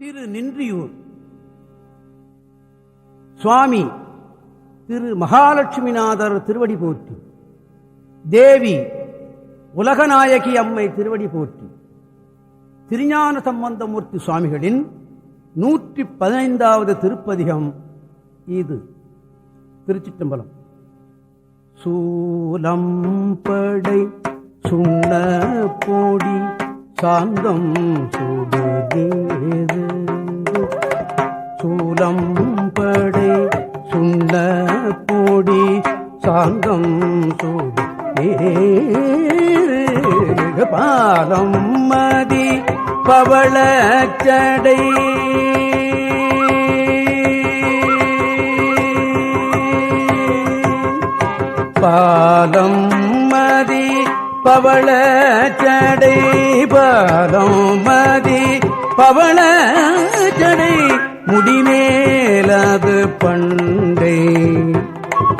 திரு நின்றியூர். சுவாமி திரு மகாலட்சுமிநாதர் திருவடி போற்றி. தேவி உலகநாயகி அம்மை திருவடி போற்றி. திருஞான சம்பந்தமூர்த்தி சுவாமிகளின் நூற்றி பதினைந்தாவது திருப்பதிகம் இது. திருச்சிட்டம்பலம் சூலம் படை சுண்ண போடி காந்தம் சுடுதேது. சூலம் படை சுண்ண போடி சாந்தம் சூடு பாலம் மதி பவள பவள ஜடை பாதம் மதி. பவள ஜடை முடிமேலது பண்டை.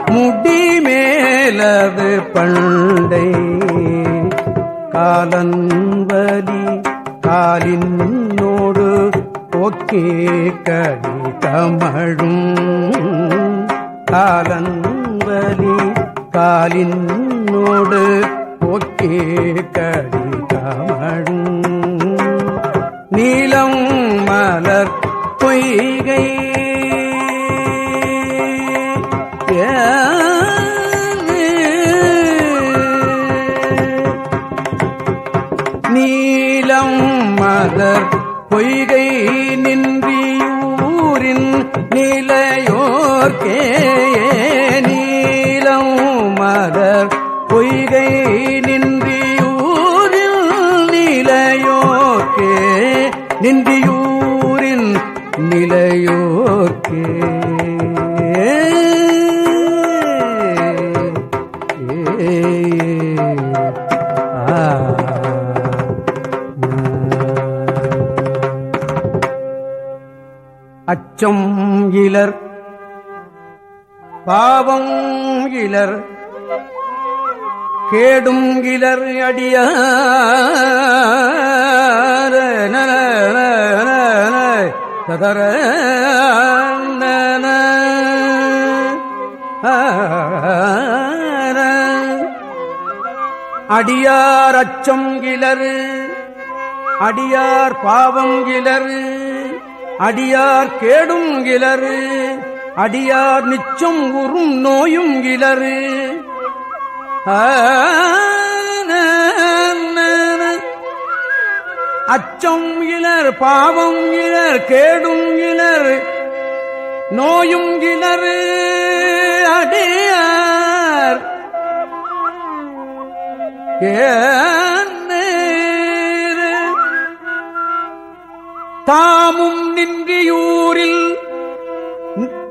முடிமேலது பண்டை. காலன்பலி காலினோடு ஓக்கே கடி கமழும் காலன்பலி காலினோடு ஒக்கே கடி கமழும் நீலம் மலர் நிலையோர்க்கே நின்றியூரின் நிலையோர்க்கே. அச்சம் இலர் பாவம் இலர் கேடும் கிளர் அடிய ததர அடியார் அச்சம் கிளறு அடியார் பாவம் கிளறு அடியார் கேடும் கிளறு அடியார் நிச்சம் உறும் நோயும் கிளறு அச்சம் இலர் பாவம் இலர் கேடும் இலர் நோயும் கிளறு அடியார். தாமும் நின்றியூரில்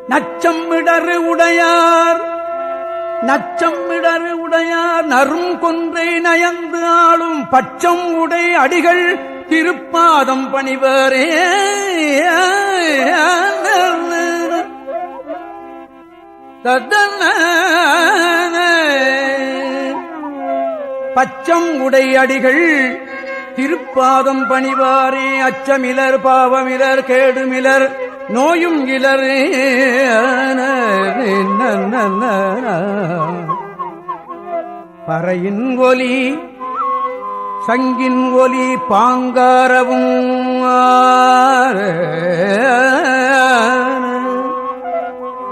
நச்சம் இடறு உடையார். நச்சம் இடறு உடையார் நரும் கொன்றை நயந்து ஆளும் பச்சம் உடை அடிகள் திருப்பாதம் பணிவரே. பச்சம் உடை அடிகள் திருப்பாதம் பணிவாரே. அச்சமிலர் பாவமிலர் கேடுமிலர் நோயும் இலரே பறையின் ஒலி சங்கின் ஒலி பாங்காரவும்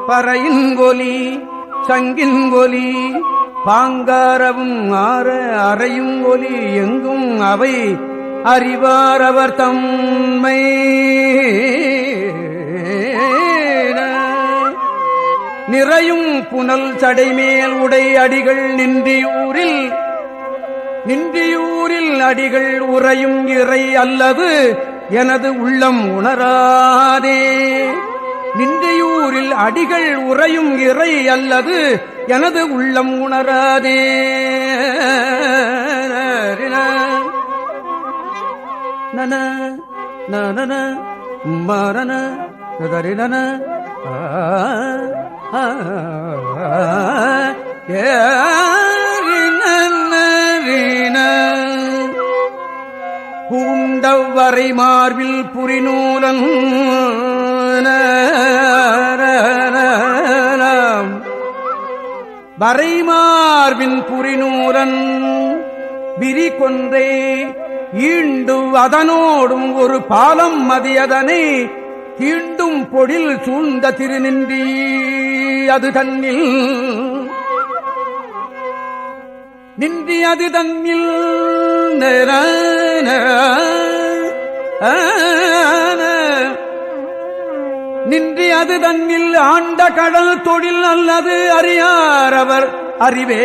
பறையின் ஒலி சங்கின் ஒலி பாங்காரவும் ஆற அறையும் ஒலி எங்கும் அவை அறிவார் அவர் தம்மை. நிறையும் புனல் சடைமேல் உடை அடிகள் நின்றியூரில் நின்றியூரில் அடிகள் உறையும் இறை அல்லது எனது உள்ளம் உணராதே நின்றியூரில் அடிகள் உறையும் இறை அல்லது எனது உள்ளம் உணராதே நன நன மரண ஆ பூண்டவ மார்பில் புரிநூலன் வரைமார்பின் புரிநூலன் விரி கொன்றே ஈண்டு அதனோடும் ஒரு பாலம் மதியதனை தீண்டும் பொழில் சூழ்ந்த திருநின்றி அது தன்னில். நின்றி அது தன்னில் நின்றி அது தன்னில் ஆண்ட கடல் தொழில் அல்லது அறியார் அவர் அறிவே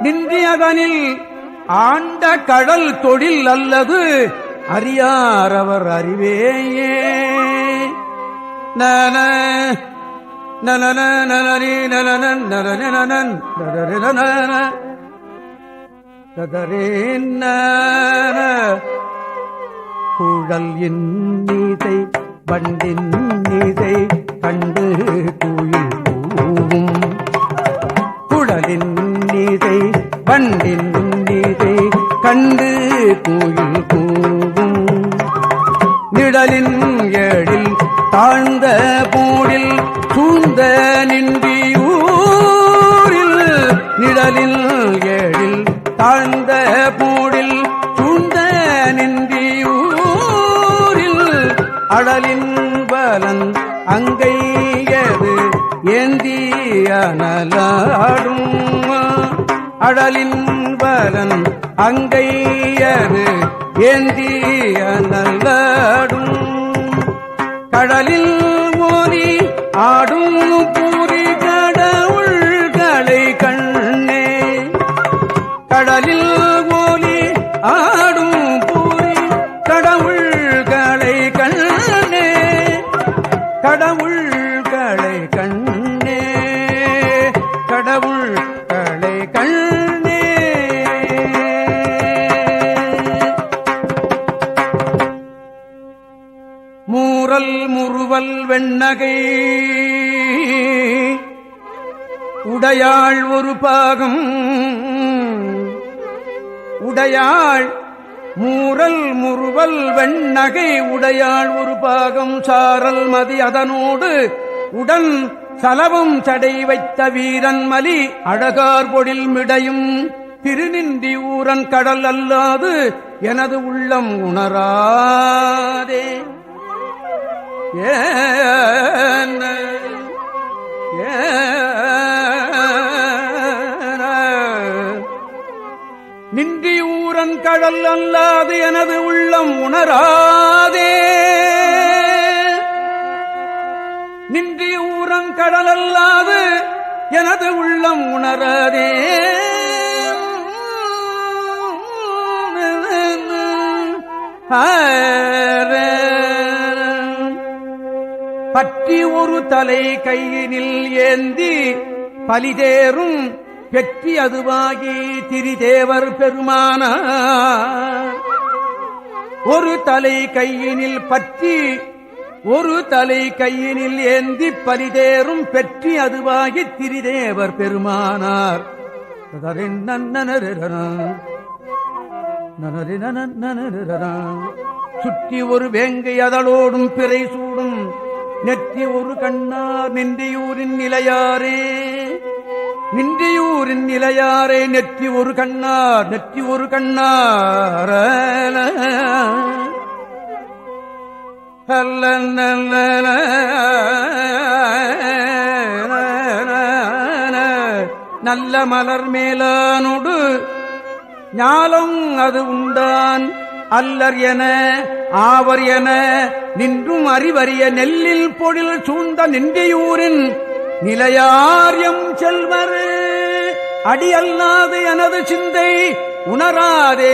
நின்றி அதனில் ஆண்ட கடல் தொழில் அல்லது அறியாரவர் அறிவேயே. நன நலன நலனி நலனன் நலனன் குழல் இன்னீதை வண்டின் நீதை கண்டு குயில் கூவும். குழலின் நீதை வண்டின் கோயில் கூவும் நிழலின் ஏழில் தாழ்ந்த போடில் சூழ்ந்த நின்றியூரில் நிழலில் ஏழில் தாழ்ந்த போடில் சூழ்ந்த நின்றியூரில் அடலின் பலன் அங்கையது ஏந்திய நலாடும் அடலின் பலன் அங்கையரு ஏந்திய அனலாடும் கடலில் மோதி ஆடும் பூரி கடவுள்களை கண்ணே. கடலில் மோலி ஆடும் பூரி கடவுள்களை கண்ணே. கடவுள்களை உடையாள் மூரல் முறுவல் வெண்ணகை உடையாள். ஒரு பாகம் சாரல் மதி அதனோடு உடன் சலவும் சடை வைத்த வீரன் மலி அழகார் பொழில் மிடையும். திருநின்றி ஊரன் கடல் அல்லாது எனது உள்ளம் உணராதே. ஏ நின்றி கடல் அல்லாது எனது உள்ளம் உணராதே. நின்றி ஊரன் கடல் அல்லாது எனது உள்ளம் உணராதே. பற்றி ஒரு தலை கையினில் ஏந்தி பலிதேறும் பெற்றி அதுவாகி திரிதேவர் பெருமான ஒரு தலை கையினில் பற்றி ஒரு தலை கையினில் ஏந்தி பலிதேறும் பெற்றி அதுவாகி திரிதேவர் பெருமானார். சுற்றி ஒரு வேங்கை அதளோடும் பிறை சூடும் நெற்றி ஒரு கண்ணார் நின்றியூரின் நிலையாரே. நின்றியூரின் நிலையாரை நெற்றி ஒரு கண்ணார் நெற்றி ஒரு கண்ணார. அல்ல நல்ல மலர் மேலானோடு ஞாலம் அது உண்டான். அல்லர் என ஆவர் என நின்றும் அறிவறிய நெல்லில் பொழில் சூழ்ந்த நின்றியூரின் நிலையாரியம் செல்வர் அடி அல்லாது எனது சிந்தை உணராதே.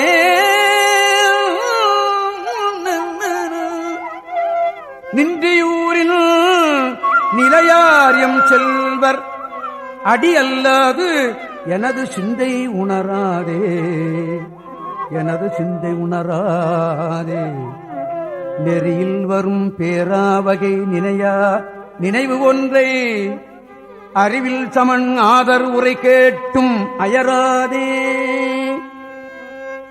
நின்றியூரின் நிலையாரியம் செல்வர் அடி அல்லாது எனது சிந்தை உணராதே. எனது சிந்தை உணராதே. நெறியில் வரும் பேராவகை நினையா நினைவு ஒன்றை அறிவில் சமன் ஆதர் உரை கேட்டும் அயராதே.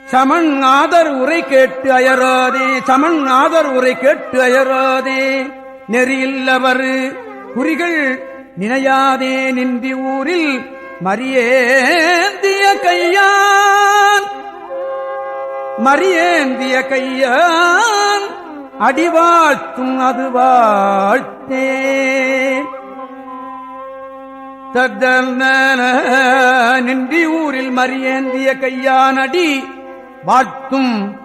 சமன் ஆதர் உரை கேட்டு அயராதே. சமன் ஆதர் உரை கேட்டு அயராதே. நெறியில்லவர் குறிகள் நினையாதே. நின்றி ஊரில் மரியேந்திய கையான். மரியேந்திய கையான். அடிவாழ்த்தும் அது வாழ்த்தே. நின்றி ஊரில் மறியேந்திய கையானடி. வாழ்த்தும்.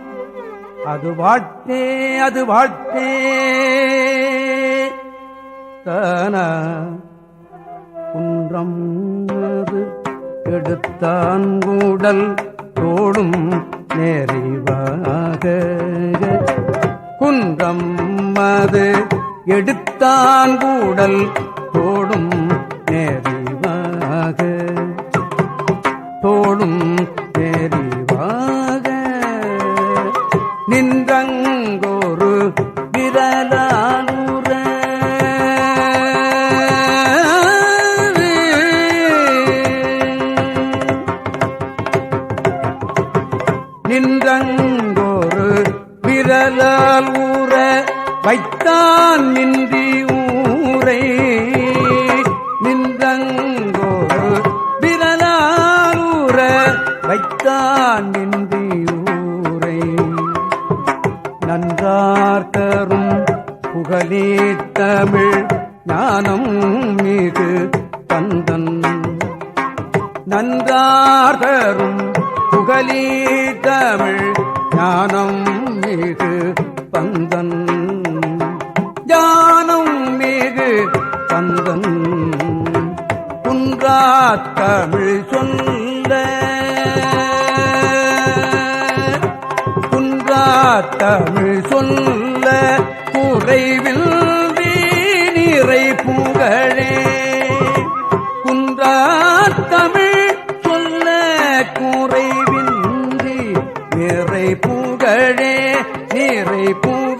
அது வாழ்த்தே அது வாழ்த்தே. தன குன்றம் எடுத்தான் கூடல் தோடும் நேரிவாக குன்றம் அது எடுத்தான் கூடல் தோடும் தெரிவாக. நின்றங்கோரு விரலாலுற வைத்தான் நின்றி நன்றார்கரும் புகழே தமிழ் ஞானம் மிகு தந்தன். நன்றார்தரும் புகழே தமிழ் ஞானம் மிகு பந்தன் ஞானம் மிகு பந்தன் குன்றா தமிழ் சொன்ன தமிழ் சொல்ல குறைவில் நீரை புகழே. குன்றா தமிழ் சொல்ல குறைவின்றி நிறை புகழே நிறை புகழே